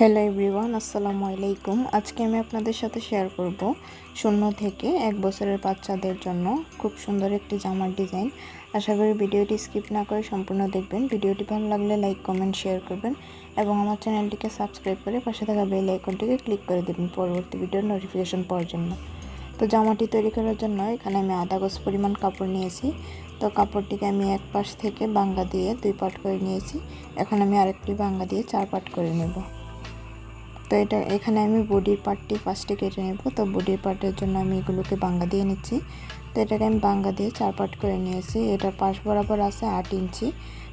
Hello everyone, আসসালামু আলাইকুম। আজকে আমি আপনাদের সাথে শেয়ার করব শূন্য থেকে এক বছরের বাচ্চাদের জন্য খুব সুন্দর একটি জামার ডিজাইন আশা করি ভিডিওটি স্কিপ না করে সম্পূর্ণ দেখবেন। ভিডিওটি ভালো লাগলে লাইক কমেন্ট শেয়ার করবেন এবং আমার চ্যানেলটিকে সাবস্ক্রাইব করে পাশে থাকা বেল আইকনটিকে ক্লিক করে দেবেন পরবর্তী ভিডিওর নোটিফিকেশন পাওয়ার জন্য। তো জামাটি তৈরি করার জন্য এখানে আমি আধা গজ পরিমাণ কাপড় নিয়েছি। তো কাপড়টিকে আমি এক পাশ থেকে বাঙ্গা দিয়ে দুই পাট করে নিয়েছি। এখন আমি আরেকটি বাঙ্গা দিয়ে চার পাট করে নেব। তো এটা, এখানে আমি বডির পার্টটি ফার্স্টে কেটে নেব। তো বডির পার্টের জন্য আমি এগুলোকে বাঙ্গা দিয়ে নিচ্ছি। তো এটাকে আমি বাঙ্গা দিয়ে চার পাট করে নিয়েছি। এটার পাশ বরাবর আছে আট ইঞ্চি।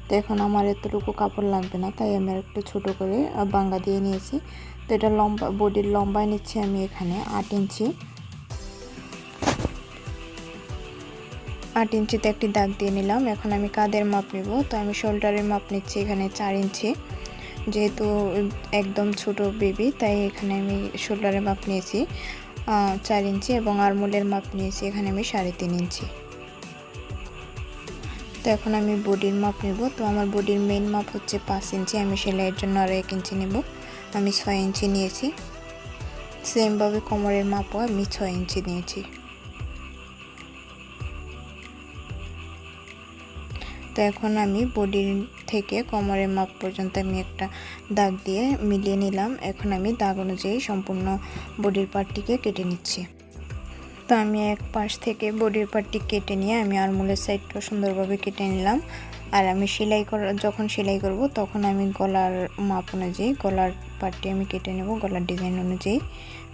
তো এখন আমার এতটুকু কাপড় লাগবে না, তাই আমি একটু ছোট করে বাঙ্গা দিয়ে নিয়েছি। তো এটা লম্বা, বডির লম্বায় নিচ্ছি আমি এখানে আট ইঞ্চি। আট ইঞ্চিতে একটি দাগ দিয়ে নিলাম। এখন আমি কাদের মাপ নেব? তো আমি শোল্ডারের মাপ নিচ্ছি এখানে চার ইঞ্চি। যেহেতু একদম ছোট বেবি তাই এখানে আমি শোল্ডারের মাপ নিয়েছি চার ইঞ্চি এবং আরমোলের মাপ নিয়েছি, এখানে আমি সাড়ে তিন ইঞ্চি। তো এখন আমি বডির মাপ নেব। তো আমার বডির মেন মাপ হচ্ছে পাঁচ ইঞ্চি, আমি সেলাইয়ের জন্য আরও এক ইঞ্চি নেব। আমি ছয় ইঞ্চি নিয়েছি। সেমভাবে কোমরের মাপও আমি ছয় ইঞ্চি নিয়েছি। তো এখন আমি বডির থেকে কোমরের মাপ পর্যন্ত আমি একটা দাগ দিয়ে মিলিয়ে নিলাম। এখন আমি দাগ অনুযায়ী সম্পূর্ণ বডির পার্টটিকে কেটে নিচ্ছি। তো আমি এক পাশ থেকে বডির পার্টটি কেটে নিয়ে আমি আরমুলের সাইডটা সুন্দরভাবে কেটে নিলাম। আর আমি সেলাই করা, যখন সেলাই করব তখন আমি গলার মাপ অনুযায়ী, গলার পার্টটি আমি কেটে নেব, গলার ডিজাইন অনুযায়ী।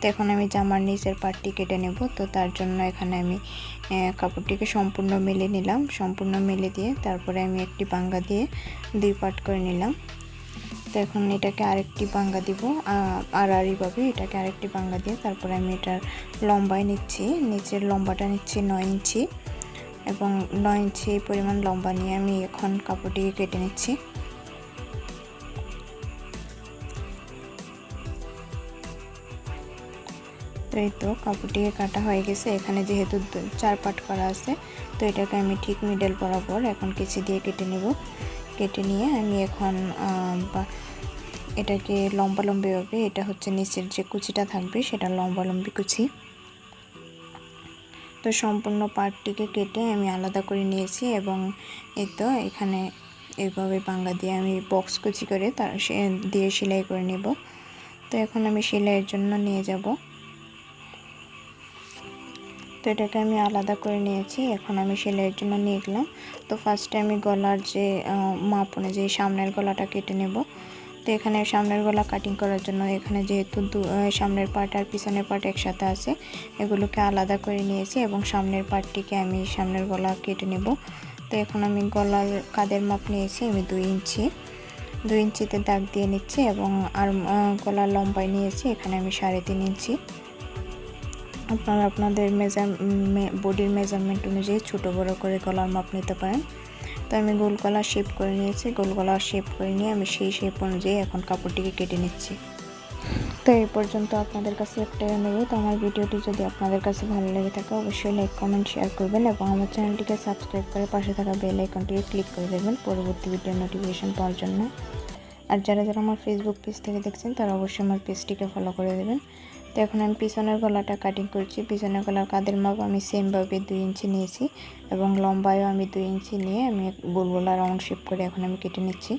তো এখন আমি জামার নিচের পার্টটি কেটে নেব। তো তার জন্য এখানে আমি কাপড়টিকে সম্পূর্ণ মেলে নিলাম। সম্পূর্ণ মেলে দিয়ে তারপরে আমি একটি পাঙ্গা দিয়ে দুই পার্ট করে নিলাম। তো এখন এটাকে আরেকটি পাঙ্গা দিব আড়াআড়িভাবে এটাকে আরেকটি পাঙ্গা দিয়ে তারপরে আমি এটার লম্বায় নিচ্ছি। নিচের লম্বাটা নিচ্ছি নয় ইঞ্চি এবং নয় ইঞ্চি পরিমাণ লম্বা নিয়ে আমি এখন কাপড়টিকে কেটে নিচ্ছি। তো এই তো কাপড়টিকে কাটা হয়ে গেছে। এখানে যেহেতু চার পাট করা আছে, তো এটাকে আমি ঠিক মিডল বরাবর এখন কেচি দিয়ে কেটে নেব। কেটে নিয়ে আমি এখন এটাকে লম্বা হবে এটা হচ্ছে নিচের যে কুচিটা থাকবে, সেটা লম্বা লম্বি কুচি। তো সম্পূর্ণ পার্টটিকে কেটে আমি আলাদা করে নিয়েছি এবং এই তো এখানে এইভাবে বাংলা দিয়ে আমি বক্স কুচি করে তার দিয়ে সেলাই করে নেব। তো এখন আমি সেলাইয়ের জন্য নিয়ে যাব। তো এটাকে আমি আলাদা করে নিয়েছি। এখন আমি সেলাইয়ের জন্য নিয়ে গেলাম তো ফার্স্টে আমি গলার যে মাপ অনুযায়ী সামনের গলাটা কেটে নেব। তো এখানে সামনের গলা কাটিং করার জন্য এখানে যেহেতু সামনের পার্ট আর পিছনের পার্ট একসাথে আছে, এগুলোকে আলাদা করে নিয়েছি এবং সামনের পার্টটিকে আমি সামনের গলা কেটে নেব। তো এখন আমি গলার কাদের মাপ নিয়েছি, আমি দুই ইঞ্চি। দুই ইঞ্চিতে দাগ দিয়ে নিচ্ছি এবং আর গলার লম্বায় নিয়েছি, এখানে আমি সাড়ে তিন ইঞ্চি। আপনারা আপনাদের মেজার বডির মেজারমেন্ট অনুযায়ী ছোটো বড়ো করে গলার মাপ নিতে পারেন। তো আমি গোল গলা শেপ করে নিয়েছি। গোল গলা শেপ করে নিয়ে আমি সেই শেপ অনুযায়ী এখন কাপড়টিকে কেটে নিচ্ছি। তো এই পর্যন্ত আপনাদের কাছে একটা অনুরোধ। আমার ভিডিওটি যদি আপনাদের কাছে ভালো লেগে থাকে, অবশ্যই লাইক কমেন্ট শেয়ার করবেন এবং আমার চ্যানেলটিকে সাবস্ক্রাইব করে পাশে থাকা বেল আইকনটিকে ক্লিক করে দেবেন পরবর্তী ভিডিও নোটিফিকেশন পাওয়ার জন্য। আর যারা যারা আমার ফেসবুক পেজ থেকে দেখছেন, তারা অবশ্যই আমার পেজটিকে ফলো করে দেবেন। তো এখন আমি পিছনের গলাটা কাটিং করছি। পিছনের গলার কাদের মাপ আমি সেমভাবে দুই ইঞ্চি নিয়েছি এবং লম্বায়ও আমি দুই ইঞ্চি নিয়ে আমি গোল গোলা রাউন্ড শেপ করে এখন আমি কেটে নিচ্ছি।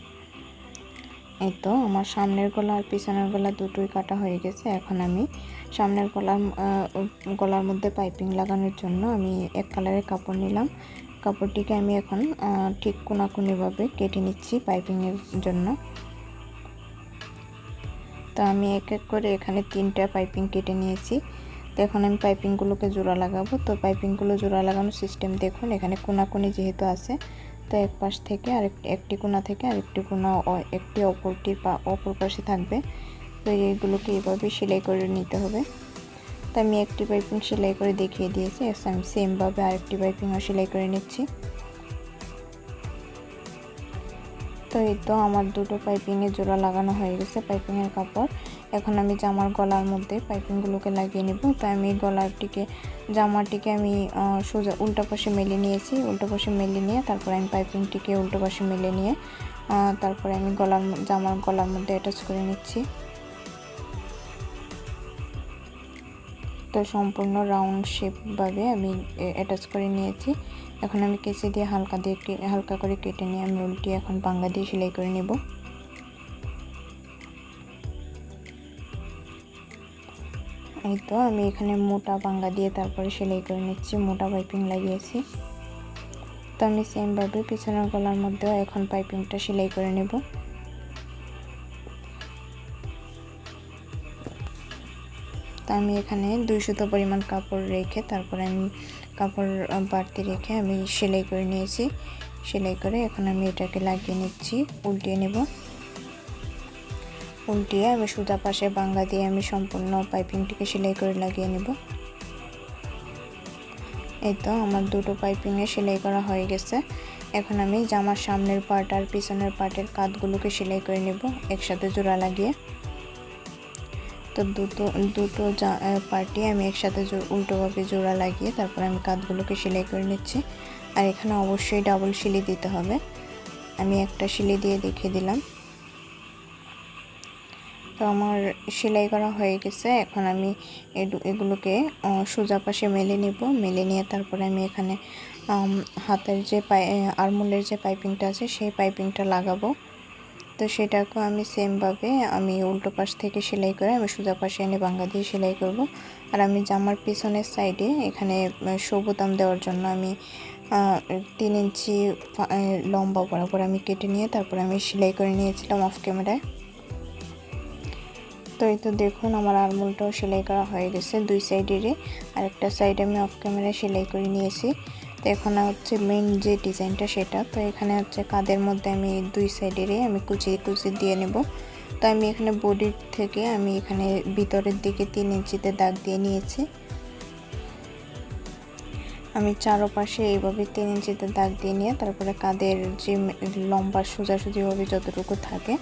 এই তো, আমার সামনের গলা আর পিছনের গলা দুটোই কাটা হয়ে গেছে। এখন আমি সামনের গলার গলার মধ্যে পাইপিং লাগানোর জন্য আমি এক কালারের কাপড় নিলাম। কাপড়টিকে আমি এখন ঠিক কোনাকুনিভাবে কেটে নিচ্ছি পাইপিংয়ের জন্য। তো আমি এক এক করে এখানে তিনটা পাইপিং কেটে নিয়েছি। তো এখন আমি পাইপিংগুলোকে জোড়া লাগাবো। তো পাইপিংগুলো জোড়া লাগানোর সিস্টেম দেখুন, এখানে কোনাকুনি যেহেতু আছে, তো এক পাশ থেকে আরেক, একটি কোনা থেকে আরেকটি কোনা একটি অপরটির পা, অপর পাশে থাকবে। তো এইগুলোকে এইভাবে সেলাই করে নিতে হবে। তো আমি একটি পাইপিং সেলাই করে দেখিয়ে দিয়েছি আমি সেমভাবে আরেকটি পাইপিংও সেলাই করে নিচ্ছি। তো এই তো আমার দুটো পাইপিংয়ে জোড়া লাগানো হয়ে গেছে পাইপিংয়ের কাপড়। এখন আমি জামার গলার মধ্যে পাইপিংগুলোকে লাগিয়ে নেব। তো আমি গলারটিকে জামাটিকে আমি সোজা উল্টা পাশে মেলে নিয়েছি। উল্টো পাশে মেলে নিয়ে তারপরে আমি পাইপিংটিকে উল্টো পাশে মেলে নিয়ে তারপরে আমি গলার জামার গলার মধ্যে অ্যাটাচ করে নিচ্ছি। তো সম্পূর্ণ রাউন্ড শেপভাবে আমি অ্যাটাচ করে নিয়েছি। এখন আমি কেসি দিয়ে হালকা দিয়ে হালকা করে কেটে নিয়ে আমি উল্টি এখন বাঙ্গা দিয়ে সেলাই করে নেব। এই তো আমি এখানে মোটা বাঙ্গা দিয়ে তারপরে সেলাই করে নিচ্ছি, মোটা পাইপিং লাগিয়েছি। তো আমি সেমভাবে পিছনের গলার মধ্যেও এখন পাইপিংটা সেলাই করে নেব। তো আমি এখানে দুই দুইশত পরিমাণ কাপড় রেখে তারপরে আমি কাপড় বাড়তি রেখে আমি সেলাই করে নিয়েছি। সেলাই করে এখন আমি এটাকে লাগিয়ে নিচ্ছি, উল্টিয়ে নেব। উল্টিয়ে আমি সুতা পাশে বাঙ্গা দিয়ে আমি সম্পূর্ণ পাইপিংটিকে সেলাই করে লাগিয়ে নেব। এই তো আমার দুটো পাইপিংয়ে সেলাই করা হয়ে গেছে। এখন আমি জামার সামনের পার্ট আর পিছনের পার্টের কাঁধগুলোকে সেলাই করে নেব, একসাথে জোড়া লাগিয়ে। তো দুটো দুটো পার্টি আমি একসাথে উল্টোভাবে জোড়া লাগিয়ে তারপর আমি কাঁধগুলোকে সেলাই করে নিচ্ছি। আর এখানে অবশ্যই ডাবল সিলি দিতে হবে। আমি একটা সিলি দিয়ে দেখিয়ে দিলাম। তো আমার সেলাই করা হয়ে গেছে। এখন আমি এগুলোকে সোজা পাশে মেলে নেব। মেলে নিয়ে তারপরে আমি এখানে হাতের যে পাই আরমুলের যে পাইপিংটা আছে, সেই পাইপিংটা লাগাবো। তো সেটাকেও আমি সেমভাবে আমি উল্টো পাশ থেকে সেলাই করে আমি সোজা পাশে এনে বাঙ্গা দিয়ে সেলাই করব। আর আমি জামার পিছনের সাইডে এখানে সবুতাম দেওয়ার জন্য আমি তিন ইঞ্চি লম্বা বরাবর আমি কেটে নিয়ে তারপর আমি সেলাই করে নিয়েছিলাম অফ ক্যামেরায় তো এই তো দেখুন আমার আরমুলটাও সেলাই করা হয়ে গেছে দুই সাইডেরই আর একটা সাইড আমি অফ ক্যামেরায় সেলাই করে নিয়েছি। তো এখানে হচ্ছে মেন যে ডিজাইনটা সেটা, তো এখানে হচ্ছে কাদের মধ্যে আমি দুই সাইডেরই আমি কুচি কুচি দিয়ে নেব। তো আমি এখানে বডির থেকে আমি এখানে ভিতরের দিকে তিন ইঞ্চিতে দাগ দিয়ে নিয়েছি। আমি চারোপাশে এইভাবে তিন ইঞ্চিতে দাগ দিয়ে নিয়ে তারপরে কাদের যে লম্বা সোজাসুজিভাবে যতটুকু থাকে,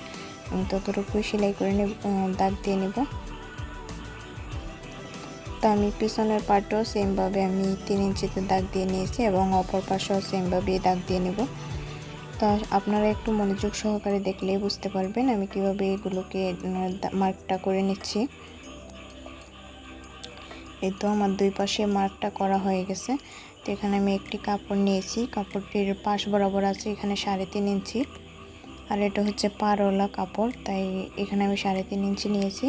আমি ততটুকুই সেলাই করে দাগ দিয়ে নেব। তো আমি পিছনের পার্টও সেমভাবে আমি তিন ইঞ্চিতে দাগ দিয়ে নিয়েছি এবং অপর পাশেও সেমভাবে দাগ দিয়ে নেব। তো আপনারা একটু মনোযোগ সহকারে দেখলেই বুঝতে পারবেন আমি কীভাবে এগুলোকে মার্কটা করে নিচ্ছি। এই তো আমার দুই পাশে মার্কটা করা হয়ে গেছে। তো এখানে আমি একটি কাপড় নিয়েছি। কাপড়টির পাশ বরাবর আছে এখানে সাড়ে তিন ইঞ্চি। আর এটা হচ্ছে পারওয়ালা কাপড়, তাই এখানে আমি সাড়ে তিন ইঞ্চি নিয়েছি।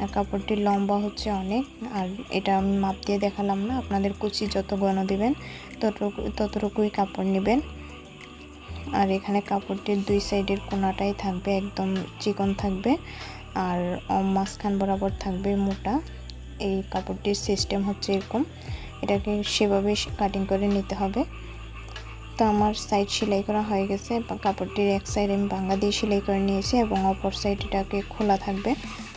আর কাপড়টির লম্বা হচ্ছে অনেক, আর এটা আমি মাপ দিয়ে দেখালাম না, আপনাদের কুচি যত গণ দেবেন, ততটুকু ততটুকুই কাপড় নেবেন। আর এখানে কাপড়টির দুই সাইডের কোনাটাই থাকবে, একদম চিকন থাকবে, আর মাঝখান বরাবর থাকবে মোটা। এই কাপড়টির সিস্টেম হচ্ছে এরকম, এটাকে সেভাবে কাটিং করে নিতে হবে। তো আমার সাইড সেলাই করা হয়ে গেছে, কাপড়টির এক সাইড আমি বাঙ্গা দিয়ে সেলাই করে নিয়েছি এবং অপর সাইড এটাকে খোলা থাকবে।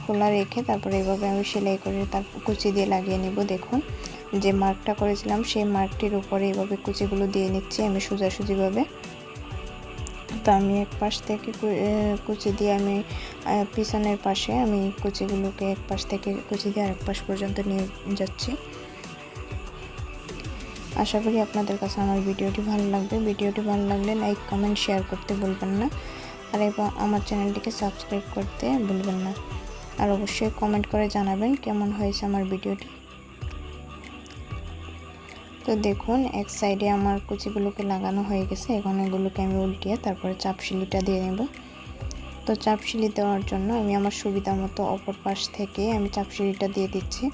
খোলা রেখে তারপরে এভাবে আমি সেলাই করে তার কুচি দিয়ে লাগিয়ে নেব। দেখুন, যে মার্কটা করেছিলাম সেই মার্কটির উপরে এইভাবে কুচিগুলো দিয়ে নিচ্ছি আমি সোজাসুজিভাবে। তো আমি এক পাশ থেকে কুচি দিয়ে আমি পিছনের পাশে আমি কুচিগুলোকে এক পাশ থেকে কুচি দিয়ে আরেক পাশ পর্যন্ত নিয়ে যাচ্ছি। আশা করি আপনাদের কাছে আমার ভিডিওটি ভালো লাগবে। ভিডিওটি ভালো লাগলে লাইক, কমেন্ট, শেয়ার করতে ভুলবেন না। আর এবং আমার চ্যানেলটিকে সাবস্ক্রাইব করতে ভুলবেন না। আর অবশ্যই কমেন্ট করে জানাবেন কেমন হয়েছে আমার ভিডিওটি। তো দেখুন, এক সাইডে আমার কুচিগুলোকে লাগানো হয়ে গেছে। এখন এগুলোকে আমি উল্টিয়ে তারপরে চাপশিলিটা দিয়ে নেব। তো চাপশিলি দেওয়ার জন্য আমি আমার সুবিধা মতো অপর পাশ থেকে আমি চাপশিলিটা দিয়ে দিচ্ছি।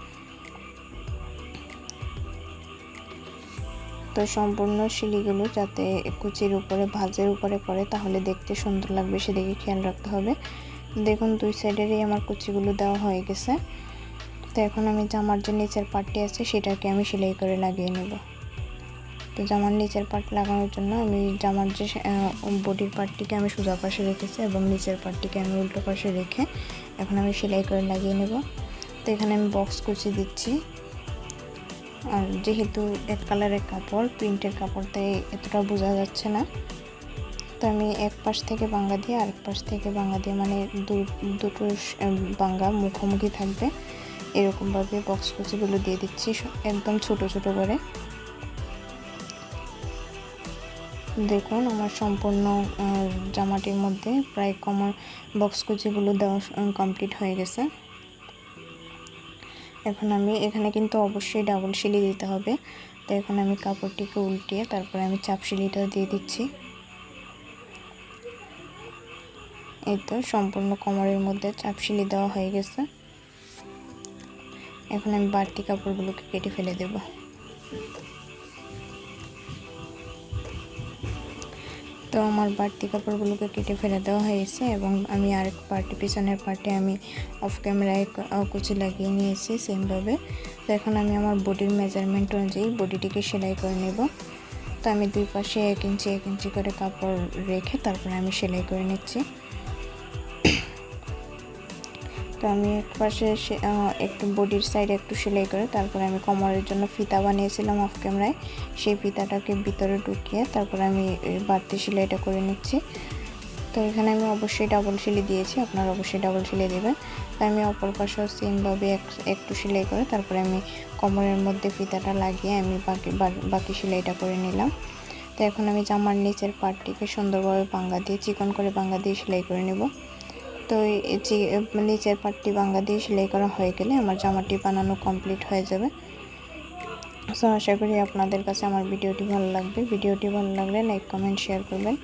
তো সম্পূর্ণ শিলিগুলো যাতে কুচির উপরে, ভাজের উপরে পড়ে, তাহলে দেখতে সুন্দর লাগবে। সেদিকে খেয়াল রাখতে হবে। দেখুন, দুই সাইডেরই আমার কুচিগুলো দেওয়া হয়ে গেছে। তো এখন আমি জামার যে নিচের পার্টটি আছে, সেটাকে আমি সেলাই করে লাগিয়ে নেব। তো জামার নিচের পার্ট লাগানোর জন্য আমি জামার যে বডির পার্টটিকে আমি সোজা পাশে রেখেছি এবং নিচের পার্টটিকে আমি উল্টো পাশে রেখে এখন আমি সেলাই করে লাগিয়ে নেব। তো এখানে আমি বক্স কুচি দিচ্ছি। আর যেহেতু এক কালারের কাপড়, প্রিন্টের কাপড়, তাই এতটা বোঝা যাচ্ছে না। আমি এক পাশ থেকে বাঙ্গা দিয়ে আরেক পাশ থেকে বাঙ্গা দিয়ে মানে দুটো বাঙ্গা মুখোমুখি থাকবে। এরকমভাবে বক্স কুচিগুলো দিয়ে দিচ্ছি একদম ছোট ছোট করে। দেখুন আমার সম্পূর্ণ জামাটির মধ্যে প্রায় কমন বক্স কুচিগুলো দেওয়া কমপ্লিট হয়ে গেছে। এখন আমি, এখানে কিন্তু অবশ্যই ডাবল সিলি দিতে হবে। তো এখন আমি কাপড়টিকে উল্টিয়ে তারপরে আমি চাপ সিলিটা দিয়ে দিচ্ছি। এই তো সম্পূর্ণ কোমরের মধ্যে চাপ সিলি দেওয়া হয়ে গেছে। এখন আমি বাড়তি কাপড়গুলোকে কেটে ফেলে দেব। তো আমার বাড়তি কাপড়গুলোকে কেটে ফেলে দেওয়া হয়েছে এবং আমি আরেক পার্টি, পিছনের পার্টে আমি অফ ক্যামেরায় কুচি লাগিয়ে নিয়েছি সেমভাবে তো এখন আমি আমার বডির মেজারমেন্ট অনুযায়ী বডিটিকে সেলাই করে নেব। তো আমি দুই পাশে এক ইঞ্চি এক ইঞ্চি করে কাপড় রেখে তারপরে আমি সেলাই করে নিচ্ছি। তো আমি এক পাশে একটু বডির সাইডে একটু সেলাই করে তারপরে আমি কোমরের জন্য ফিতা বানিয়েছিলাম অফ ক্যামেরায় সেই ফিতাটাকে ভিতরে ঢুকিয়ে তারপরে আমি বাড়তি সেলাইটা করে নিচ্ছি। তো এখানে আমি অবশ্যই ডাবল সেলাই দিয়েছি, আপনারা অবশ্যই ডাবল সেলাই দেবেন। তো আমি অপর পাশেও সেমভাবে একটু সেলাই করে তারপরে আমি কোমরের মধ্যে ফিতাটা লাগিয়ে আমি বাকি বাকি সেলাইটা করে নিলাম। তো এখন আমি জামার নিচের পাটটিকে সুন্দরভাবে পাঙ্গা দিয়ে, চিকন করে পাঙ্গা দিয়ে সেলাই করে নেব। তো যে নিচের পাটটি বাঙ্গা দিয়ে সেলাই করা হয়ে গেলে আমার জামাটি বানানো কমপ্লিট হয়ে যাবে। সো আশা করি আপনাদের কাছে আমার ভিডিওটি ভালো লাগবে। ভিডিওটি ভালো লাগলে লাইক কমেন্ট শেয়ার করবেন।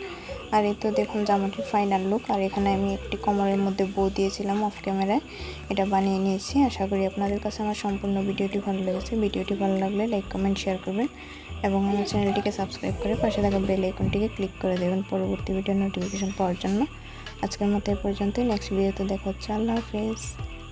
আর এই তো দেখুন জামাটির ফাইনাল লুক আর এখানে আমি একটি কমরের মধ্যে বউ দিয়েছিলাম অফ ক্যামেরায় এটা বানিয়ে নিয়েছি। আশা করি আপনাদের কাছে আমার সম্পূর্ণ ভিডিওটি ভালো লেগেছে। ভিডিওটি ভালো লাগলে লাইক কমেন্ট শেয়ার করবেন। এবং আমার চ্যানেলটিকে সাবস্ক্রাইব করে পাশে থাকা বেল আইকনটিকে ক্লিক করে দেবেন পরবর্তী ভিডিও নোটিফিকেশন পাওয়ার জন্য। আজকের মতো এ পর্যন্ত নেক্সট ভিডিওতে দেখা হচ্ছে। আল্লাহ হাফেজ।